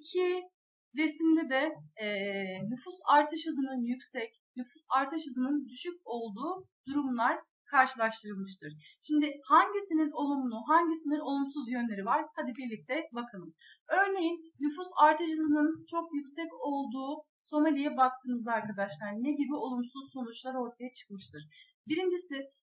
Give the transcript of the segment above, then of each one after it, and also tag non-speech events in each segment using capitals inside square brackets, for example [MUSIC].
iki resimde de e, nüfus artış hızının yüksek, nüfus artış hızının düşük olduğu durumlar karşılaştırılmıştır. Şimdi hangisinin olumlu, hangisinin olumsuz yönleri var? Hadi birlikte bakalım. Örneğin nüfus artış hızının çok yüksek olduğu Somali'ye baktığınızda arkadaşlar ne gibi olumsuz sonuçlar ortaya çıkmıştır? Birincisi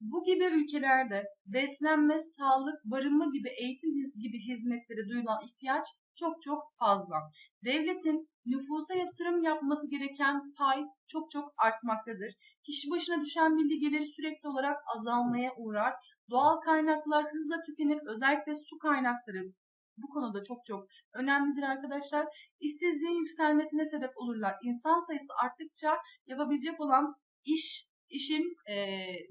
bu gibi ülkelerde beslenme, sağlık, barınma gibi eğitim gibi hizmetlere duyulan ihtiyaç çok çok fazla. Devletin nüfusa yatırım yapması gereken pay çok çok artmaktadır. Kişi başına düşen milli geliri sürekli olarak azalmaya uğrar. Doğal kaynaklar hızla tükenir. Özellikle su kaynakları bu konuda çok çok önemlidir arkadaşlar. İşsizliğin yükselmesine sebep olurlar. İnsan sayısı arttıkça yapabilecek olan iş işin e,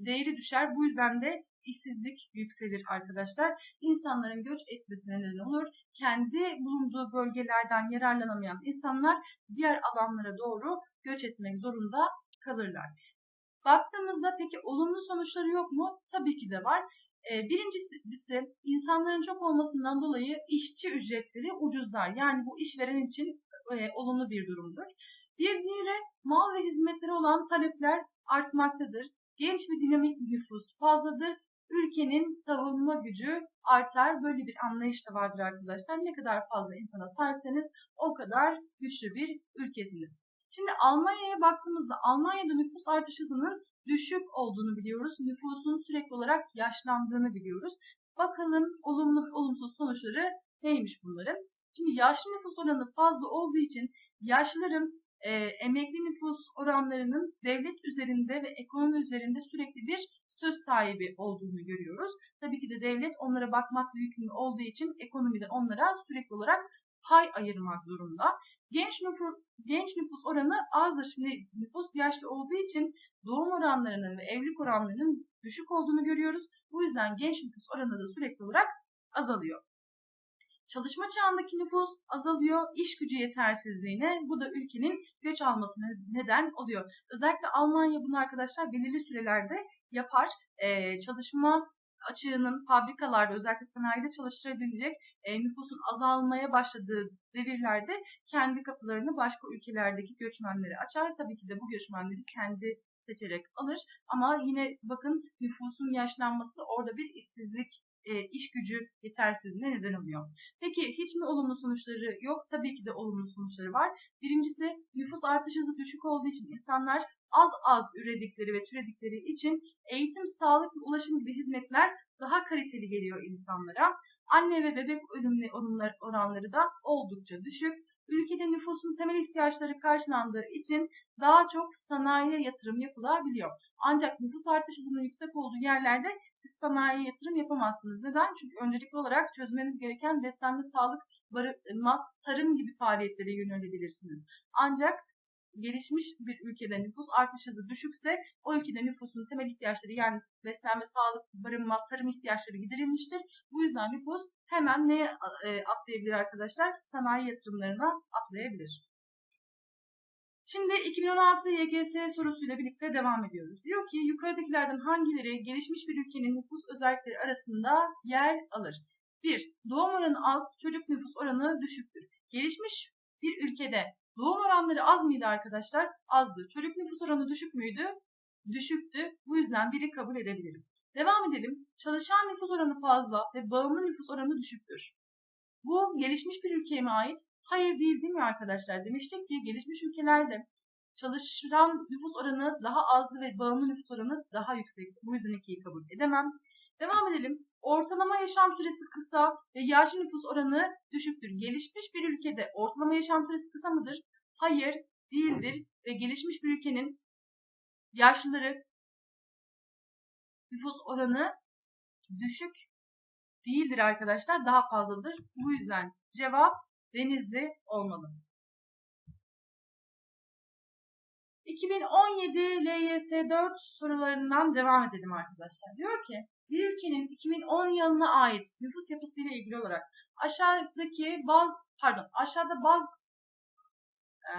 değeri düşer. Bu yüzden de işsizlik yükselir arkadaşlar. İnsanların göç etmesine neden olur. Kendi bulunduğu bölgelerden yararlanamayan insanlar diğer alanlara doğru göç etmek zorunda kalırlar. Baktığımızda peki olumlu sonuçları yok mu? Tabii ki de var. Ee, birincisi insanların çok olmasından dolayı işçi ücretleri ucuzlar. Yani bu işveren için e, olumlu bir durumdur. Bir diğeri mal ve hizmetlere olan talepler artmaktadır. Genç ve dinamik nüfus fazladır ülkenin savunma gücü artar. Böyle bir anlayış da vardır arkadaşlar. Ne kadar fazla insana sahipseniz o kadar güçlü bir ülkesiniz. Şimdi Almanya'ya baktığımızda Almanya'da nüfus artış hızının düşük olduğunu biliyoruz. Nüfusun sürekli olarak yaşlandığını biliyoruz. Bakalım olumlu olumsuz sonuçları neymiş bunların? Şimdi yaşlı nüfus oranı fazla olduğu için yaşlıların e, emekli nüfus oranlarının devlet üzerinde ve ekonomi üzerinde sürekli bir söz sahibi olduğunu görüyoruz. Tabii ki de devlet onlara bakmakla yükümlü olduğu için ekonomide onlara sürekli olarak pay ayırmak zorunda. Genç nüfus, genç nüfus oranı azdır. Şimdi nüfus yaşlı olduğu için doğum oranlarının ve evlilik oranlarının düşük olduğunu görüyoruz. Bu yüzden genç nüfus oranı da sürekli olarak azalıyor. Çalışma çağındaki nüfus azalıyor, iş gücü yetersizliğine bu da ülkenin göç almasına neden oluyor. Özellikle Almanya bunu arkadaşlar belirli sürelerde yapar. E, çalışma açığının fabrikalarda özellikle sanayide çalıştırabilecek e, nüfusun azalmaya başladığı devirlerde kendi kapılarını başka ülkelerdeki göçmenlere açar. Tabii ki de bu göçmenleri kendi seçerek alır. Ama yine bakın nüfusun yaşlanması orada bir işsizlik e, iş gücü yetersizliğine neden oluyor. Peki hiç mi olumlu sonuçları yok? Tabii ki de olumlu sonuçları var. Birincisi nüfus artış hızı düşük olduğu için insanlar az az üredikleri ve türedikleri için eğitim, sağlık ve ulaşım gibi hizmetler daha kaliteli geliyor insanlara. Anne ve bebek ölümleri oranları da oldukça düşük. Ülkede nüfusun temel ihtiyaçları karşılandığı için daha çok sanayiye yatırım yapılabiliyor. Ancak nüfus artış hızının yüksek olduğu yerlerde siz sanayiye yatırım yapamazsınız. Neden? Çünkü öncelikli olarak çözmeniz gereken beslenme, sağlık, barınma, tarım gibi faaliyetlere yönelebilirsiniz. Ancak gelişmiş bir ülkede nüfus artış hızı düşükse o ülkede nüfusun temel ihtiyaçları yani beslenme, sağlık, barınma, tarım ihtiyaçları giderilmiştir. Bu yüzden nüfus hemen neye atlayabilir arkadaşlar? Sanayi yatırımlarına atlayabilir. Şimdi 2016 YGS sorusuyla birlikte devam ediyoruz. Diyor ki yukarıdakilerden hangileri gelişmiş bir ülkenin nüfus özellikleri arasında yer alır? 1. Doğum oranı az, çocuk nüfus oranı düşüktür. Gelişmiş bir ülkede Doğum oranları az mıydı arkadaşlar? Azdı. Çocuk nüfus oranı düşük müydü? Düşüktü. Bu yüzden biri kabul edebilirim. Devam edelim. Çalışan nüfus oranı fazla ve bağımlı nüfus oranı düşüktür. Bu gelişmiş bir ülkeye mi ait? Hayır değil değil mi arkadaşlar? Demiştik ki gelişmiş ülkelerde çalışan nüfus oranı daha azdı ve bağımlı nüfus oranı daha yüksek. Bu yüzden ikiyi kabul edemem. Devam edelim. Ortalama yaşam süresi kısa ve yaşlı nüfus oranı düşüktür. Gelişmiş bir ülkede ortalama yaşam süresi kısa mıdır? Hayır, değildir ve gelişmiş bir ülkenin yaşlıları nüfus oranı düşük değildir arkadaşlar. Daha fazladır. Bu yüzden cevap denizli olmalı. 2017 LYS 4 sorularından devam edelim arkadaşlar. Diyor ki bir ülkenin 2010 yılına ait nüfus yapısıyla ilgili olarak aşağıdaki baz pardon aşağıda baz e,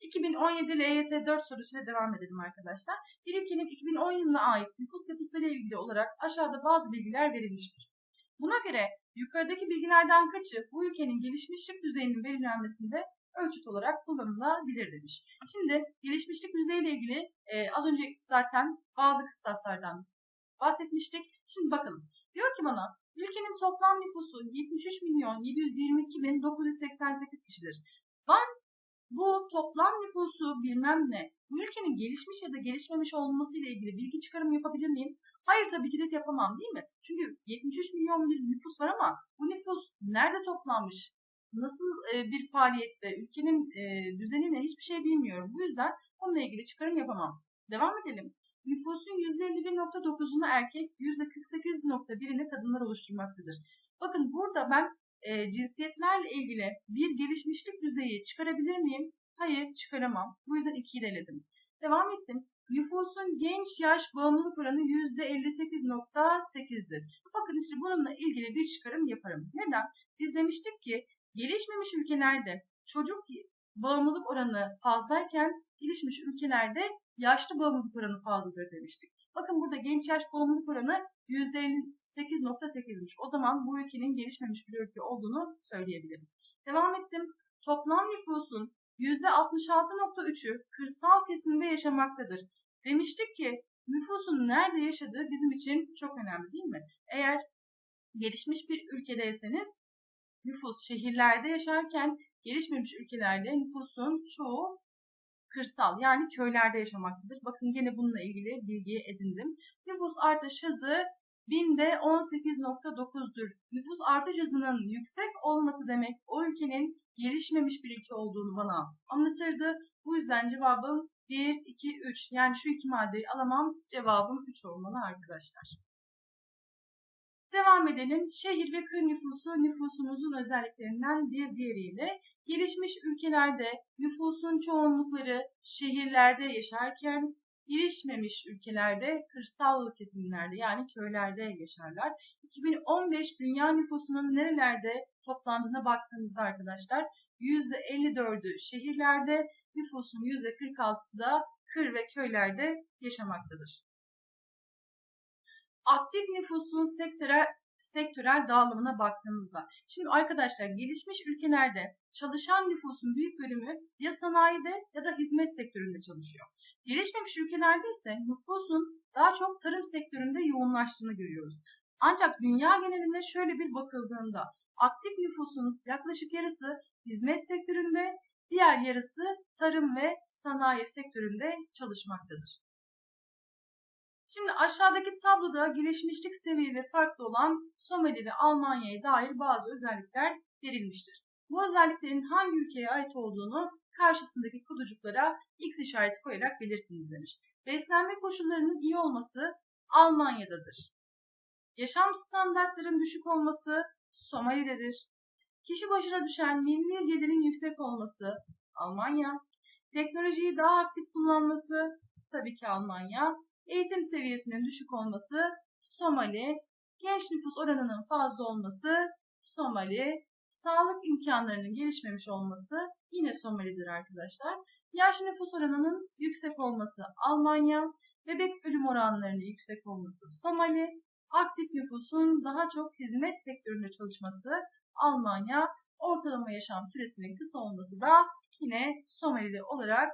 2017 LYS 4 sorusuyla devam edelim arkadaşlar. Bir ülkenin 2010 yılına ait nüfus yapısıyla ilgili olarak aşağıda bazı bilgiler verilmiştir. Buna göre yukarıdaki bilgilerden kaçı bu ülkenin gelişmişlik düzeyinin belirlenmesinde ölçüt olarak kullanılabilir demiş. Şimdi gelişmişlik düzeyiyle ilgili e, az önce zaten bazı kıstaslardan bahsetmiştik. Şimdi bakalım. Diyor ki bana ülkenin toplam nüfusu 73 milyon 722 bin 988 kişidir. Ben bu toplam nüfusu bilmem ne, ülkenin gelişmiş ya da gelişmemiş olması ile ilgili bilgi çıkarım yapabilir miyim? Hayır tabii ki de yapamam değil mi? Çünkü 73 milyon bir nüfus var ama bu nüfus nerede toplanmış? Nasıl e, bir faaliyette, ülkenin e, düzenine hiçbir şey bilmiyorum. Bu yüzden onunla ilgili çıkarım yapamam. Devam edelim. Nüfusun %51.9'unu erkek, %48.1'ini kadınlar oluşturmaktadır. Bakın burada ben e, cinsiyetlerle ilgili bir gelişmişlik düzeyi çıkarabilir miyim? Hayır çıkaramam. Bu yüzden 2'yi eledim. Devam ettim. Nüfusun genç yaş bağımlılık oranı %58.8'dir. Bakın işte bununla ilgili bir çıkarım yaparım. Neden? Biz demiştik ki gelişmemiş ülkelerde çocuk bağımlılık oranı fazlayken gelişmiş ülkelerde yaşlı bağımlılık oranı fazladır demiştik. Bakın burada genç yaş bağımlılık oranı %58.8'miş. O zaman bu ülkenin gelişmemiş bir ülke olduğunu söyleyebilirim. Devam ettim. Toplam nüfusun %66.3'ü kırsal kesimde yaşamaktadır. Demiştik ki nüfusun nerede yaşadığı bizim için çok önemli değil mi? Eğer gelişmiş bir ülkedeyseniz nüfus şehirlerde yaşarken gelişmemiş ülkelerde nüfusun çoğu kırsal yani köylerde yaşamaktadır. Bakın yine bununla ilgili bilgiyi edindim. Nüfus artış hızı binde 18.9'dur. Nüfus artış hızının yüksek olması demek o ülkenin gelişmemiş bir ülke olduğunu bana anlatırdı. Bu yüzden cevabım 1, 2, 3. Yani şu iki maddeyi alamam. Cevabım 3 olmalı arkadaşlar. Devam edelim. Şehir ve köy nüfusu nüfusumuzun özelliklerinden bir diğeriyle gelişmiş ülkelerde nüfusun çoğunlukları şehirlerde yaşarken gelişmemiş ülkelerde kırsal kesimlerde yani köylerde yaşarlar. 2015 dünya nüfusunun nerelerde toplandığına baktığımızda arkadaşlar %54'ü şehirlerde, nüfusun %46'sı da kır ve köylerde yaşamaktadır. Aktif nüfusun sektöre, sektörel dağılımına baktığımızda. Şimdi arkadaşlar gelişmiş ülkelerde çalışan nüfusun büyük bölümü ya sanayide ya da hizmet sektöründe çalışıyor. Gelişmemiş ülkelerde ise nüfusun daha çok tarım sektöründe yoğunlaştığını görüyoruz. Ancak dünya genelinde şöyle bir bakıldığında aktif nüfusun yaklaşık yarısı hizmet sektöründe, diğer yarısı tarım ve sanayi sektöründe çalışmaktadır. Şimdi aşağıdaki tabloda gelişmişlik seviyeleri farklı olan Somali ve Almanya'ya dair bazı özellikler verilmiştir. Bu özelliklerin hangi ülkeye ait olduğunu karşısındaki kutucuklara X işareti koyarak belirtiniz demiş. Beslenme koşullarının iyi olması Almanya'dadır. Yaşam standartlarının düşük olması Somali'dedir. Kişi başına düşen milli gelirin yüksek olması Almanya. Teknolojiyi daha aktif kullanması tabii ki Almanya. Eğitim seviyesinin düşük olması Somali. Genç nüfus oranının fazla olması Somali. Sağlık imkanlarının gelişmemiş olması yine Somali'dir arkadaşlar. Yaş nüfus oranının yüksek olması Almanya. Bebek ölüm oranlarının yüksek olması Somali. Aktif nüfusun daha çok hizmet sektöründe çalışması Almanya. Ortalama yaşam süresinin kısa olması da yine Somali'de olarak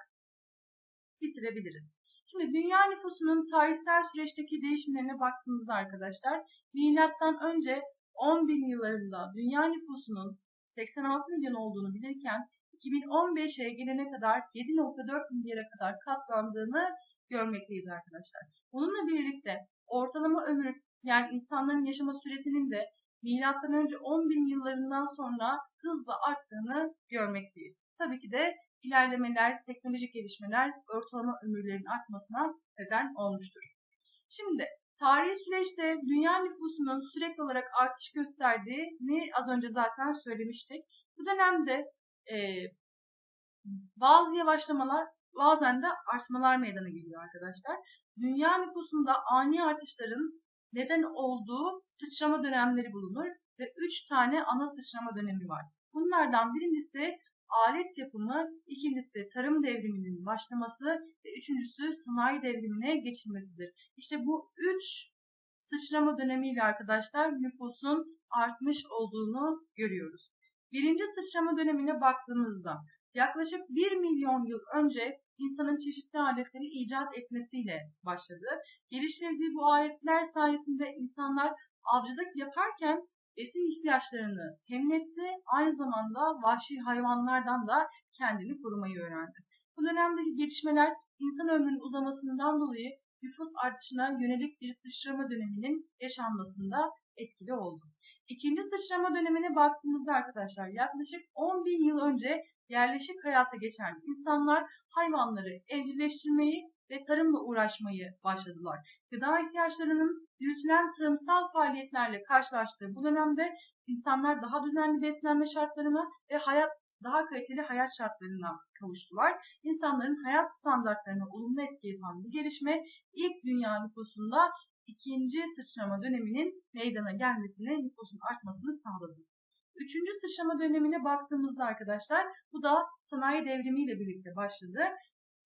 bitirebiliriz. Şimdi dünya nüfusunun tarihsel süreçteki değişimlerine baktığımızda arkadaşlar milattan önce 10 bin yıllarında dünya nüfusunun 86 milyon olduğunu bilirken 2015'e gelene kadar 7.4 milyara kadar katlandığını görmekteyiz arkadaşlar. Bununla birlikte ortalama ömür yani insanların yaşama süresinin de milattan önce 10 bin yıllarından sonra hızla arttığını görmekteyiz. Tabii ki de ilerlemeler, teknolojik gelişmeler ortalama ömürlerin artmasına neden olmuştur. Şimdi tarihi süreçte dünya nüfusunun sürekli olarak artış gösterdiğini az önce zaten söylemiştik. Bu dönemde e, bazı yavaşlamalar bazen de artmalar meydana geliyor arkadaşlar. Dünya nüfusunda ani artışların neden olduğu sıçrama dönemleri bulunur ve 3 tane ana sıçrama dönemi var. Bunlardan birincisi alet yapımı, ikincisi tarım devriminin başlaması ve üçüncüsü sanayi devrimine geçilmesidir. İşte bu üç sıçrama dönemiyle arkadaşlar nüfusun artmış olduğunu görüyoruz. Birinci sıçrama dönemine baktığımızda yaklaşık 1 milyon yıl önce insanın çeşitli aletleri icat etmesiyle başladı. Geliştirdiği bu aletler sayesinde insanlar avcılık yaparken besin ihtiyaçlarını temin etti. Aynı zamanda vahşi hayvanlardan da kendini korumayı öğrendi. Bu dönemdeki gelişmeler insan ömrünün uzamasından dolayı nüfus artışına yönelik bir sıçrama döneminin yaşanmasında etkili oldu. İkinci sıçrama dönemine baktığımızda arkadaşlar yaklaşık 10 bin yıl önce yerleşik hayata geçen insanlar hayvanları evcilleştirmeyi ve tarımla uğraşmayı başladılar. Gıda ihtiyaçlarının yürütülen tarımsal faaliyetlerle karşılaştığı bu dönemde insanlar daha düzenli beslenme şartlarına ve hayat daha kaliteli hayat şartlarına kavuştular. İnsanların hayat standartlarına olumlu etki yapan bu gelişme ilk dünya nüfusunda ikinci sıçrama döneminin meydana gelmesine, nüfusun artmasını sağladı. Üçüncü sıçrama dönemine baktığımızda arkadaşlar bu da sanayi devrimiyle birlikte başladı.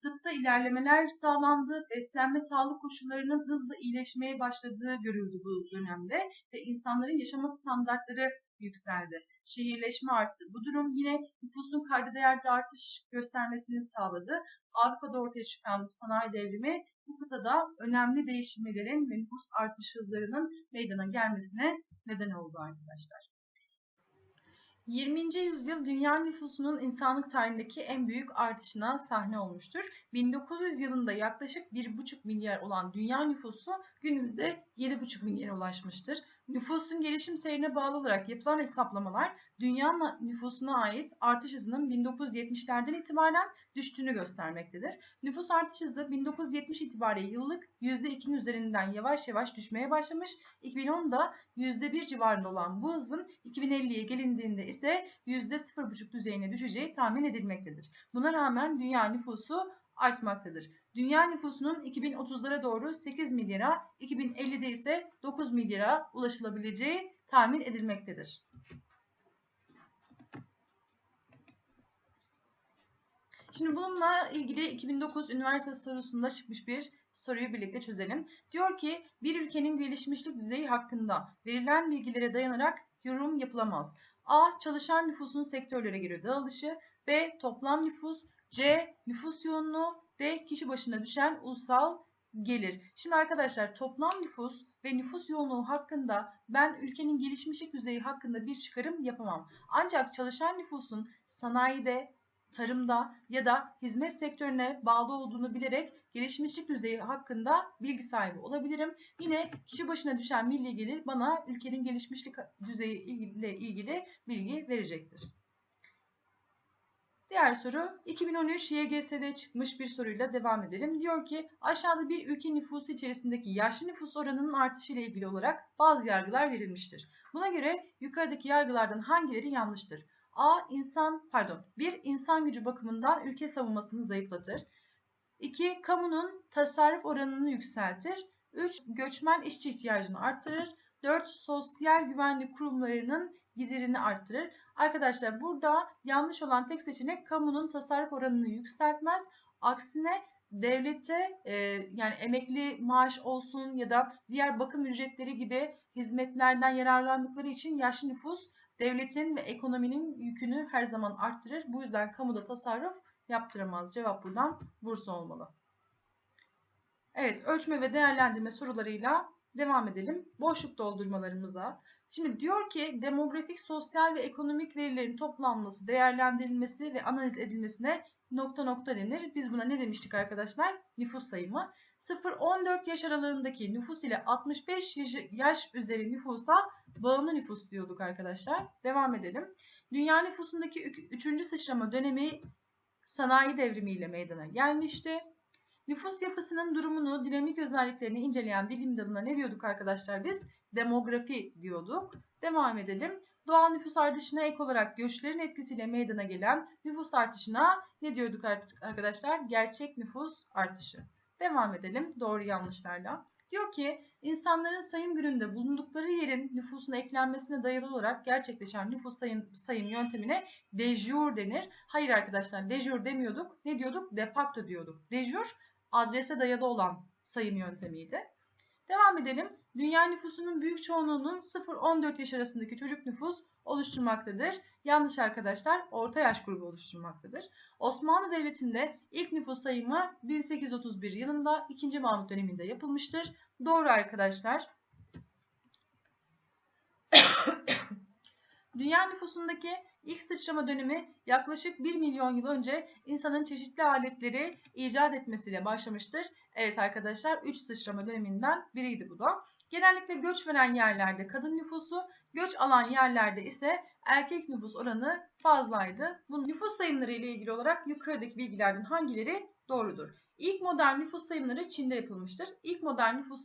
Tıpta ilerlemeler sağlandı, beslenme sağlık koşullarının hızla iyileşmeye başladığı görüldü bu dönemde ve insanların yaşama standartları yükseldi. Şehirleşme arttı. Bu durum yine nüfusun kayda değerde artış göstermesini sağladı. Avrupa'da ortaya çıkan sanayi devrimi bu kıtada önemli değişimlerin ve nüfus artış hızlarının meydana gelmesine neden oldu arkadaşlar. 20. yüzyıl dünya nüfusunun insanlık tarihindeki en büyük artışına sahne olmuştur. 1900 yılında yaklaşık 1,5 milyar olan dünya nüfusu günümüzde 7,5 milyara ulaşmıştır. Nüfusun gelişim seyrine bağlı olarak yapılan hesaplamalar dünya nüfusuna ait artış hızının 1970'lerden itibaren düştüğünü göstermektedir. Nüfus artış hızı 1970 itibariyle yıllık %2'nin üzerinden yavaş yavaş düşmeye başlamış. 2010'da %1 civarında olan bu hızın 2050'ye gelindiğinde ise %0,5 düzeyine düşeceği tahmin edilmektedir. Buna rağmen dünya nüfusu artmaktadır. Dünya nüfusunun 2030'lara doğru 8 milyara, 2050'de ise 9 milyara ulaşılabileceği tahmin edilmektedir. Şimdi bununla ilgili 2009 üniversite sorusunda çıkmış bir soruyu birlikte çözelim. Diyor ki bir ülkenin gelişmişlik düzeyi hakkında verilen bilgilere dayanarak yorum yapılamaz. A. Çalışan nüfusun sektörlere göre dağılışı. B. Toplam nüfus. C. Nüfus yoğunluğu. D. Kişi başına düşen ulusal gelir. Şimdi arkadaşlar toplam nüfus ve nüfus yoğunluğu hakkında ben ülkenin gelişmişlik düzeyi hakkında bir çıkarım yapamam. Ancak çalışan nüfusun sanayide, tarımda ya da hizmet sektörüne bağlı olduğunu bilerek gelişmişlik düzeyi hakkında bilgi sahibi olabilirim. Yine kişi başına düşen milli gelir bana ülkenin gelişmişlik düzeyi ile ilgili bilgi verecektir. Diğer soru 2013 YGS'de çıkmış bir soruyla devam edelim. Diyor ki aşağıda bir ülke nüfusu içerisindeki yaşlı nüfus oranının artışı ile ilgili olarak bazı yargılar verilmiştir. Buna göre yukarıdaki yargılardan hangileri yanlıştır? A. insan pardon bir insan gücü bakımından ülke savunmasını zayıflatır. 2. Kamunun tasarruf oranını yükseltir. 3. Göçmen işçi ihtiyacını arttırır. 4. Sosyal güvenlik kurumlarının giderini arttırır. Arkadaşlar burada yanlış olan tek seçenek kamunun tasarruf oranını yükseltmez. Aksine devlete e, yani emekli maaş olsun ya da diğer bakım ücretleri gibi hizmetlerden yararlandıkları için yaşlı nüfus devletin ve ekonominin yükünü her zaman arttırır. Bu yüzden kamuda tasarruf yaptıramaz. Cevap buradan Bursa olmalı. Evet, ölçme ve değerlendirme sorularıyla devam edelim. Boşluk doldurmalarımıza. Şimdi diyor ki demografik, sosyal ve ekonomik verilerin toplanması, değerlendirilmesi ve analiz edilmesine nokta nokta denir. Biz buna ne demiştik arkadaşlar? Nüfus sayımı. 0-14 yaş aralığındaki nüfus ile 65 yaş üzeri nüfusa bağımlı nüfus diyorduk arkadaşlar. Devam edelim. Dünya nüfusundaki 3. sıçrama dönemi sanayi devrimiyle meydana gelmişti. Nüfus yapısının durumunu, dinamik özelliklerini inceleyen bilim dalına ne diyorduk arkadaşlar biz? Demografi diyorduk. Devam edelim. Doğal nüfus artışına ek olarak göçlerin etkisiyle meydana gelen nüfus artışına ne diyorduk arkadaşlar? Gerçek nüfus artışı. Devam edelim doğru yanlışlarla. Diyor ki insanların sayım gününde bulundukları yerin nüfusuna eklenmesine dayalı olarak gerçekleşen nüfus sayım, sayım yöntemine de denir. Hayır arkadaşlar de demiyorduk. Ne diyorduk? De facto diyorduk. De adrese dayalı olan sayım yöntemiydi. Devam edelim. Dünya nüfusunun büyük çoğunluğunun 0-14 yaş arasındaki çocuk nüfus oluşturmaktadır. Yanlış arkadaşlar, orta yaş grubu oluşturmaktadır. Osmanlı Devleti'nde ilk nüfus sayımı 1831 yılında 2. Mahmut döneminde yapılmıştır. Doğru arkadaşlar. [COUGHS] Dünya nüfusundaki ilk sıçrama dönemi yaklaşık 1 milyon yıl önce insanın çeşitli aletleri icat etmesiyle başlamıştır. Evet arkadaşlar 3 sıçrama döneminden biriydi bu da. Genellikle göç veren yerlerde kadın nüfusu, göç alan yerlerde ise erkek nüfus oranı fazlaydı. Bu nüfus sayımları ile ilgili olarak yukarıdaki bilgilerden hangileri doğrudur? İlk modern nüfus sayımları Çin'de yapılmıştır. İlk modern nüfus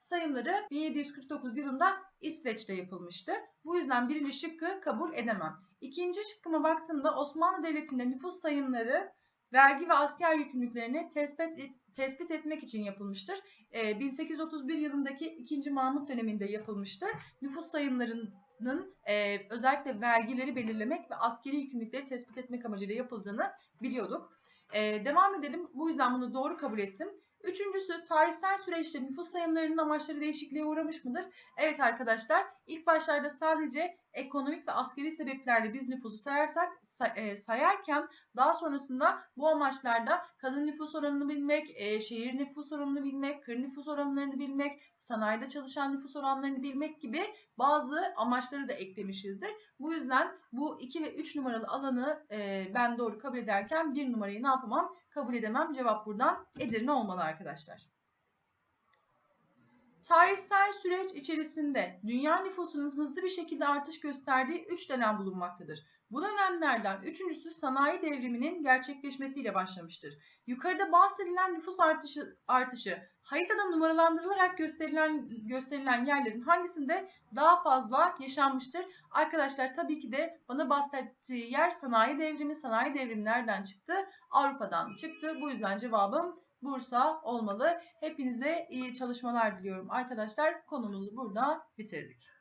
sayımları 1749 yılında İsveç'te yapılmıştı. Bu yüzden birinci şıkkı kabul edemem. İkinci şıkkıma baktığımda Osmanlı Devleti'nde nüfus sayımları vergi ve asker yükümlülüklerini tespit, tespit etmek için yapılmıştır. Ee, 1831 yılındaki 2. Mahmut döneminde yapılmıştır. Nüfus sayımlarının e, özellikle vergileri belirlemek ve askeri yükümlülükleri tespit etmek amacıyla yapıldığını biliyorduk. Ee, devam edelim. Bu yüzden bunu doğru kabul ettim. Üçüncüsü tarihsel süreçte nüfus sayımlarının amaçları değişikliğe uğramış mıdır? Evet arkadaşlar ilk başlarda sadece ekonomik ve askeri sebeplerle biz nüfusu sayarsak e, sayarken daha sonrasında bu amaçlarda kadın nüfus oranını bilmek, e, şehir nüfus oranını bilmek, kır nüfus oranlarını bilmek, sanayide çalışan nüfus oranlarını bilmek gibi bazı amaçları da eklemişizdir. Bu yüzden bu 2 ve 3 numaralı alanı e, ben doğru kabul ederken 1 numarayı ne yapamam? Kabul edemem. Cevap buradan Edirne olmalı arkadaşlar. Tarihsel süreç içerisinde dünya nüfusunun hızlı bir şekilde artış gösterdiği 3 dönem bulunmaktadır. Bu dönemlerden üçüncüsü sanayi devriminin gerçekleşmesiyle başlamıştır. Yukarıda bahsedilen nüfus artışı, artışı haritada numaralandırılarak gösterilen, gösterilen yerlerin hangisinde daha fazla yaşanmıştır? Arkadaşlar tabii ki de bana bahsettiği yer sanayi devrimi. Sanayi devrimi nereden çıktı? Avrupa'dan çıktı. Bu yüzden cevabım Bursa olmalı. Hepinize iyi çalışmalar diliyorum arkadaşlar. Konumuzu burada bitirdik.